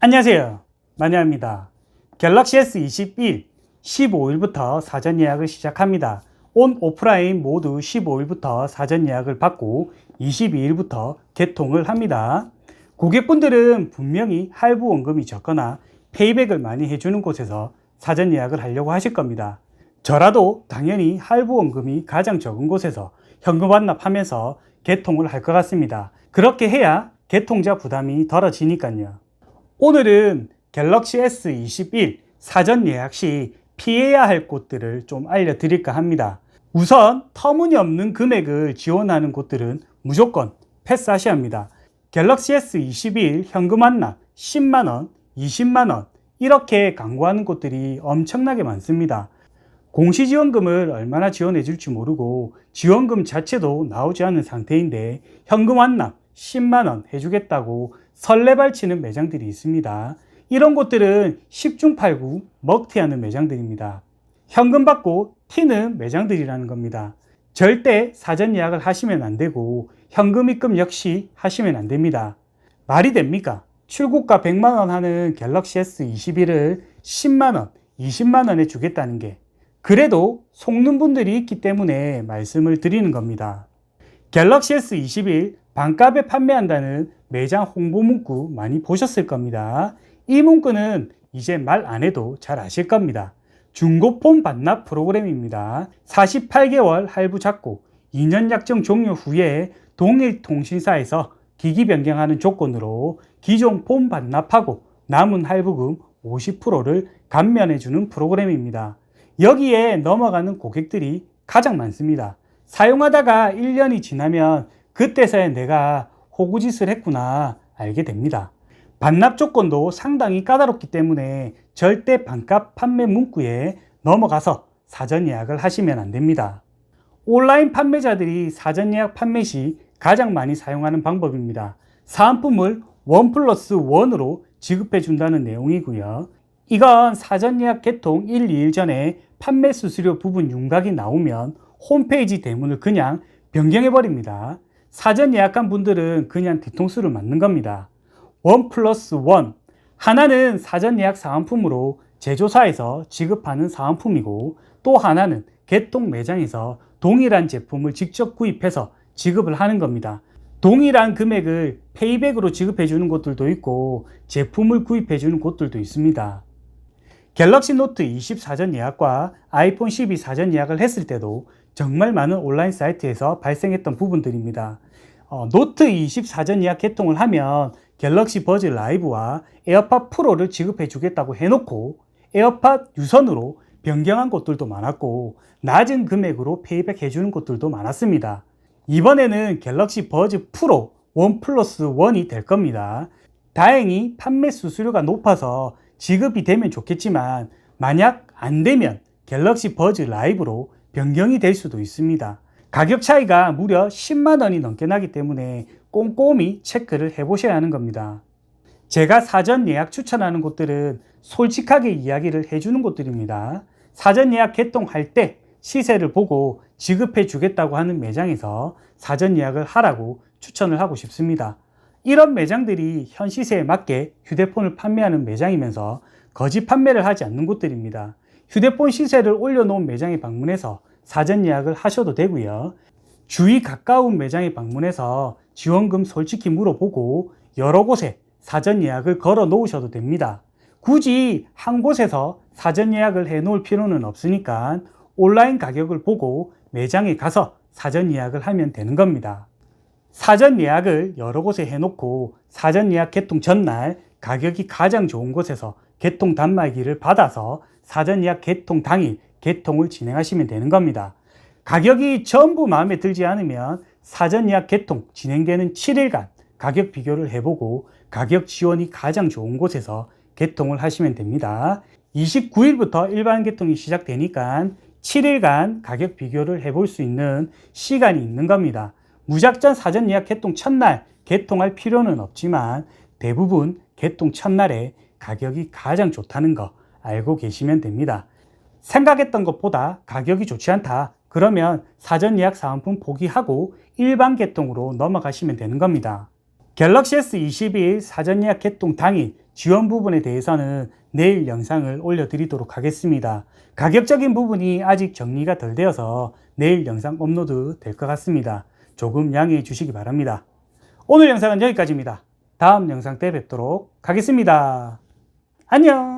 안녕하세요. 마녀입니다. 갤럭시 S21 15일부터 사전 예약을 시작합니다. 온 오프라인 모두 15일부터 사전 예약을 받고 22일부터 개통을 합니다. 고객분들은 분명히 할부 원금이 적거나 페이백을 많이 해주는 곳에서 사전 예약을 하려고 하실 겁니다. 저라도 당연히 할부 원금이 가장 적은 곳에서 현금 완납하면서 개통을 할 것 같습니다. 그렇게 해야 개통자 부담이 덜어지니까요. 오늘은 갤럭시 S21 사전 예약 시 피해야 할 곳들을 좀 알려드릴까 합니다. 우선 터무니없는 금액을 지원하는 곳들은 무조건 패스하셔야 합니다. 갤럭시 S21 현금 완납 10만원, 20만원 이렇게 광고하는 곳들이 엄청나게 많습니다. 공시지원금을 얼마나 지원해 줄지 모르고 지원금 자체도 나오지 않은 상태인데 현금 완납 10만원 해주겠다고 설레발치는 매장들이 있습니다. 이런 곳들은 10중 8구 먹튀하는 매장들입니다. 현금 받고 튀는 매장들이라는 겁니다. 절대 사전 예약을 하시면 안 되고 현금 입금 역시 하시면 안 됩니다. 말이 됩니까? 출고가 100만원 하는 갤럭시 S21을 10만원, 20만원에 주겠다는 게 그래도 속는 분들이 있기 때문에 말씀을 드리는 겁니다. 갤럭시 S21 반값에 판매한다는 매장 홍보 문구 많이 보셨을 겁니다. 이 문구는 이제 말 안 해도 잘 아실 겁니다. 중고폰 반납 프로그램입니다. 48개월 할부 잡고 2년 약정 종료 후에 동일 통신사에서 기기 변경하는 조건으로 기존 폰 반납하고 남은 할부금 50%를 감면해주는 프로그램입니다. 여기에 넘어가는 고객들이 가장 많습니다. 사용하다가 1년이 지나면 그때서야 내가 호구짓을 했구나 알게 됩니다. 반납 조건도 상당히 까다롭기 때문에 절대 반값 판매 문구에 넘어가서 사전 예약을 하시면 안 됩니다. 온라인 판매자들이 사전 예약 판매 시 가장 많이 사용하는 방법입니다. 사은품을 원 플러스 원으로 지급해 준다는 내용이고요. 이건 사전 예약 개통 1, 2일 전에 판매 수수료 부분 윤곽이 나오면 홈페이지 대문을 그냥 변경해 버립니다. 사전 예약한 분들은 그냥 뒤통수를 맞는 겁니다. 원 플러스 원. 하나는 사전 예약 사은품으로 제조사에서 지급하는 사은품이고 또 하나는 개통 매장에서 동일한 제품을 직접 구입해서 지급을 하는 겁니다. 동일한 금액을 페이백으로 지급해 주는 곳들도 있고 제품을 구입해 주는 곳들도 있습니다. 갤럭시 노트 20 사전 예약과 아이폰 12 사전 예약을 했을 때도 정말 많은 온라인 사이트에서 발생했던 부분들입니다. 어, 노트 20 사전 예약 개통을 하면 갤럭시 버즈 라이브와 에어팟 프로를 지급해 주겠다고 해놓고 에어팟 유선으로 변경한 곳들도 많았고 낮은 금액으로 페이백 해주는 곳들도 많았습니다. 이번에는 갤럭시 버즈 프로 원 플러스 원이 될 겁니다. 다행히 판매 수수료가 높아서 지급이 되면 좋겠지만 만약 안 되면 갤럭시 버즈 라이브로 변경이 될 수도 있습니다. 가격 차이가 무려 10만 원이 넘게 나기 때문에 꼼꼼히 체크를 해보셔야 하는 겁니다. 제가 사전 예약 추천하는 곳들은 솔직하게 이야기를 해주는 곳들입니다. 사전 예약 개통할 때 시세를 보고 지급해 주겠다고 하는 매장에서 사전 예약을 하라고 추천을 하고 싶습니다. 이런 매장들이 현 시세에 맞게 휴대폰을 판매하는 매장이면서 거짓 판매를 하지 않는 곳들입니다. 휴대폰 시세를 올려놓은 매장에 방문해서 사전 예약을 하셔도 되고요. 주위 가까운 매장에 방문해서 지원금 솔직히 물어보고 여러 곳에 사전 예약을 걸어 놓으셔도 됩니다. 굳이 한 곳에서 사전 예약을 해 놓을 필요는 없으니까 온라인 가격을 보고 매장에 가서 사전 예약을 하면 되는 겁니다. 사전 예약을 여러 곳에 해놓고 사전 예약 개통 전날 가격이 가장 좋은 곳에서 개통 단말기를 받아서 사전 예약 개통 당일 개통을 진행하시면 되는 겁니다. 가격이 전부 마음에 들지 않으면 사전 예약 개통 진행되는 7일간 가격 비교를 해보고 가격 지원이 가장 좋은 곳에서 개통을 하시면 됩니다. 29일부터 일반 개통이 시작되니까 7일간 가격 비교를 해볼 수 있는 시간이 있는 겁니다. 무작정 사전 예약 개통 첫날 개통할 필요는 없지만 대부분 개통 첫날에 가격이 가장 좋다는 거 알고 계시면 됩니다. 생각했던 것보다 가격이 좋지 않다. 그러면 사전 예약 사은품 포기하고 일반 개통으로 넘어가시면 되는 겁니다. 갤럭시 S21 사전 예약 개통 당일 지원 부분에 대해서는 내일 영상을 올려드리도록 하겠습니다. 가격적인 부분이 아직 정리가 덜 되어서 내일 영상 업로드 될 것 같습니다. 조금 양해해 주시기 바랍니다. 오늘 영상은 여기까지입니다. 다음 영상 때 뵙도록 하겠습니다. 안녕!